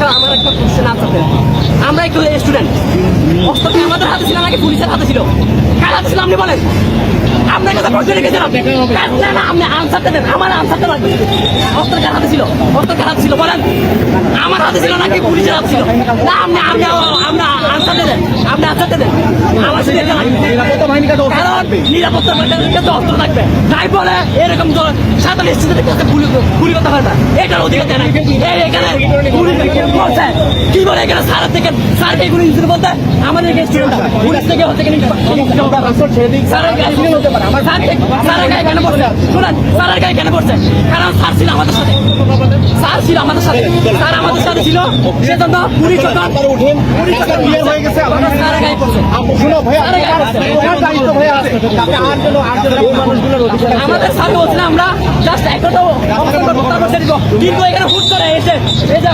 একটা আমার একটা কোশ্চেন আনসার আমরা একটু স্টুডেন্ট অস্ত্র আমাদের হাতে ছিল নাকি পুলিশের হাতে ছিল। কার হাতে ছিল আপনি বলেন? আপনার কাছে প্রশ্ন রেখেছিলাম। না না আপনি আনসারটা দেন। আমার আনসারটা লাগবে। অস্ত্র কার হাতে ছিল অস্ত্র কার হাতে ছিল বলেন। আমার হাতে ছিল নাকি পুলিশের হাতে ছিল? না আপনি আপনি আপনি আনসারটা দেন। আপনি আনসারটা দেন। আমার সাথে কারণ নিরাপত্তা বাহিনীর কাছে অস্ত্র থাকবে তাই বলে এরকম সাধারণ স্টুডেন্টের কাছে গুলি গুলি করতে না। এটার অধিকার দেয় না। এখানে গুলি বলছে? কি বলে এখানে থেকে স্যারকে বলতে? আমাদের এখানে স্টুডেন্ট পুলিশ থেকে হচ্ছে কিনা স্যারের গায়ে হতে পারে। আমার স্যার স্যারের গায়ে কেন পড়ছে? শুনেন স্যারের গায়ে কেন পড়ছে? কারণ স্যার ছিল আমাদের সাথে। স্যার ছিল আমাদের সাথে। স্যার আমাদের সাথে ছিল। সেজন্য পুলিশ যখন পুলিশ যখন বিয়ে হয়ে গেছে। স্যারের গায়ে পড়ছে। শুনো অধিকার আমাদের সাথে বলছিলাম আমরা জাস্ট একটা কিন্তু এখানে হুট করে এসে এই যে